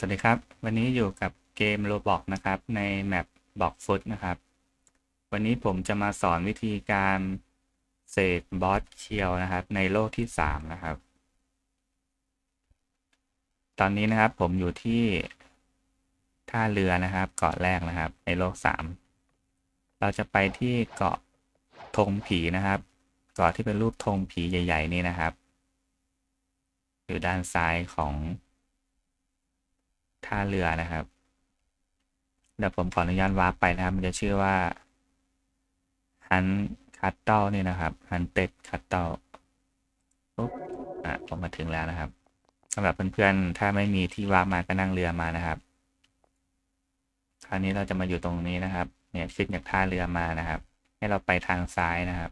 สวัสดีครับ วันนี้อยู่กับเกม Roblox นะครับ ในแมปบอกฟุตนะครับ วันนี้ผมจะมาสอนวิธีการเสกบอสเคียวนะครับ ในโลกที่สามนะครับ ตอนนี้นะครับผมอยู่ที่ท่าเรือนะครับ เกาะแรกนะครับ ในโลกสามเราจะไปที่เกาะธงผีนะครับ เกาะที่เป็นรูปธงผีใหญ่ ๆ นี่นะครับ อยู่ด้านซ้ายของ ท่าเรือนะครับ เดี๋ยวผมขออนุญาตวาร์ปไปนะครับ มันจะชื่อว่าฮันคัตเตลนี่นะครับฮันเต็ดคัตเตลปุ๊บอะผมมาถึงแล้วนะครับสำหรับเพื่อนๆ ถ้าไม่มีที่วาร์ปมาก็นั่งเรือมานะครับคราวนี้เราจะมาอยู่ตรงนี้นะครับ เนี่ยขึ้นจากท่าเรือมานะครับ ให้เราไปทางซ้ายนะครับ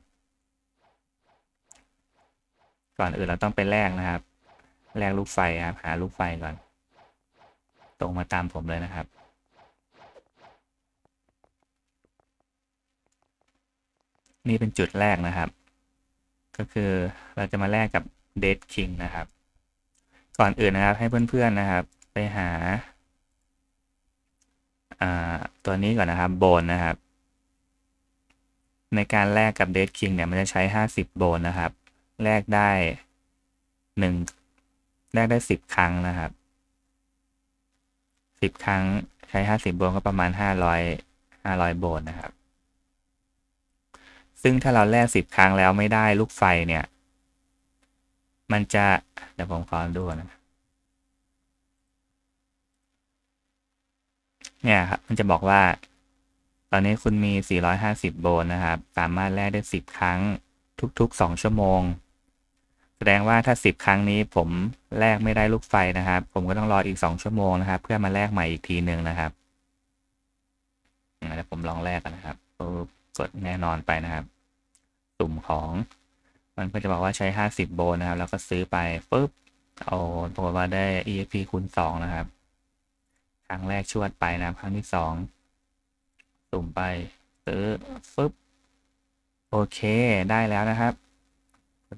ก่อนอื่นเราต้องไปแลกนะครับแลกลูกไฟครับ หาลูกไฟก่อน ตรงมาตามผมเลยนะครับ นี่เป็นจุดแรกนะครับ ก็คือเราจะมาแลกกับเดดคิงนะครับ ก่อนอื่นนะครับให้เพื่อนๆนะครับ ไปหาตัวนี้ก่อนนะครับโบนนะครับ ในการแลกกับเดดคิงเนี่ยมันจะใช้ห้าสิบโบนนะครับแลกได้หนึ่งแลกได้สิบครั้งนะครับ สิบครั้งใช้ห้าสิบโบนก็ประมาณห้าร้อยห้าร้อยโบนนะครับ ซึ่งถ้าเราแลกสิบครั้งแล้วไม่ได้ลูกไฟเนี่ย มันจะ เดี๋ยวผมขอดูนะเนี่ยครับ มันจะบอกว่า ตอนนี้คุณมี 450 โบนนะครับ สามารถแลกได้ 10 ครั้งทุก ๆ 2 ชั่วโมง แสดงว่าถ้า 10 ครั้งนี้ผมแลกไม่ได้ลูกไฟนะครับ ผมก็ต้องรออีก 2 ชั่วโมงนะครับ เพื่อมาแลกใหม่อีกทีหนึ่งนะครับแล้วผมลองแลกกันนะครับกดแน่นอนไปนะครับ สุ่มของมันก็จะบอกว่าใช้ 50 โบนนะครับ แล้วก็ซื้อไปปุ๊บเอาปรากฏว่าได้ EXP คูณ2นะครับ ครั้งแรกชวดไปนะครับครั้งที่สองสุ่มไปซื้อฟึบโอเคได้แล้วนะครับ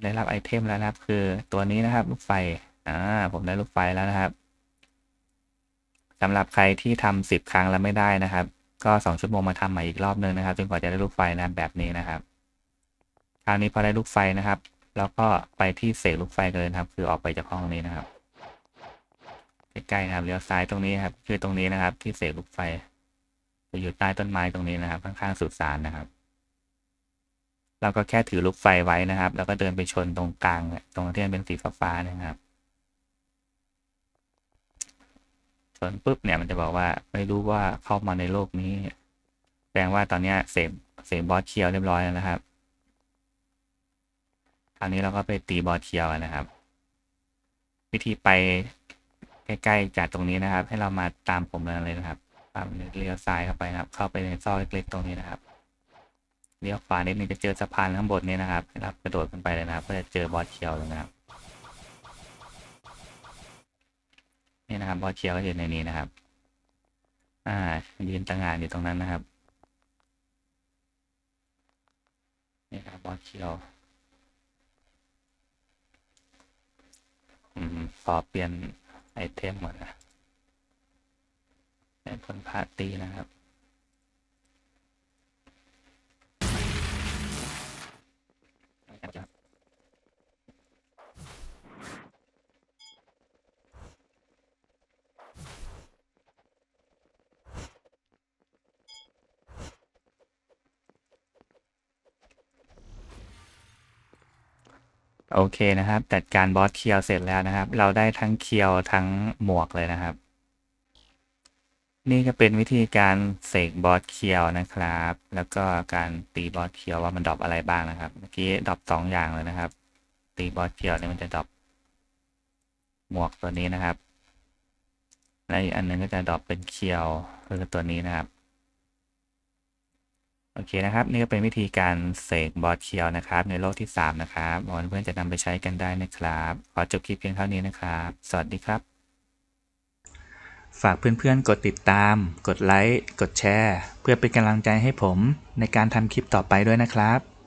ได้รับไอเทมแล้วนะครับ คือตัวนี้นะครับลูกไฟอ่าผมได้ลูกไฟแล้วนะครับสำหรับใครที่ทำสิบครั้งแล้วไม่ได้นะครับ ก็สองชั่วโมงมาทำใหม่อีกรอบนึงนะครับจนกว่าจะได้ลูกไฟนะแบบนี้นะครับคราวนี้พอได้ลูกไฟนะครับ แล้วก็ไปที่เสกลูกไฟกันเลยครับ คือออกไปจากห้องนี้นะครับใกล้ๆนะครับเลี้ยวซ้ายตรงนี้ครับ คือตรงนี้นะครับ ที่เสกลูกไฟจะอยู่ใต้ต้นไม้ตรงนี้นะครับ ข้างๆสุสานนะครับ เราก็แค่ถือลูกไฟไว้นะครับ แล้วก็เดินไปชนตรงกลางตรงที่มันเป็นสีฟ้าๆนะครับชนปุ๊บเนี่ยมันจะบอกว่าไม่รู้ว่าเข้ามาในโลกนี้แสดงว่าตอนนี้เสพเสพบอสเคียวเรียบร้อยแล้วนะครับคราวนี้เราก็ไปตีบอสเคียวนะครับ วิธีไปใกล้ๆจากตรงนี้นะครับ ให้เรามาตามผมเลยนะครับตามเลี้ยวซ้ายเข้าไปนะครับ เข้าไปในซอกเล็กๆตรงนี้นะครับ เลี้ยวขวานิดนึงจะเจอสะพานข้างบนนี้นะครับให้เรากระโดดขึ้นไปเลยนะครับ ก็จะเจอบอสเคียวนะครับนี่นะครับบอสเคียวก็อยู่ในนี้นะครับ อ่ายืนตั้งงานอยู่ตรงนั้นนะครับนี่ครับบอสเคียวอืมขอเปลี่ยนไอเทมหมดนะเป็นผลพาตีนะครับ โอเคนะครับ จัดการบอสเคียวเสร็จแล้วนะครับ เราได้ทั้งเคียวทั้งหมวกเลยนะครับ นี่ก็เป็นวิธีการเสกบอสเคียวนะครับ แล้วก็การตีบอสเคียวว่ามันดรอปอะไรบ้างนะครับ เมื่อกี้ดรอปสองอย่างเลยนะครับ ตีบอสเคียวเนี่ยมันจะดรอปหมวกตัวนี้นะครับ และอีกอันนึงก็จะดรอปเป็นเคียวคือตัวนี้นะครับ โอเคนะครับ นี่ก็เป็นวิธีการเสกบอสเคียวนะครับ ในโลกที่ 3 นะครับหวังเพื่อนจะนำไปใช้กันได้นะครับ ขอจบคลิปเพียงเท่านี้นะครับ สวัสดีครับ ฝากเพื่อนๆ กดติดตาม กดไลค์ กดแชร์ เพื่อเป็นกำลังใจให้ผมในการทำคลิปต่อไปด้วยนะครับ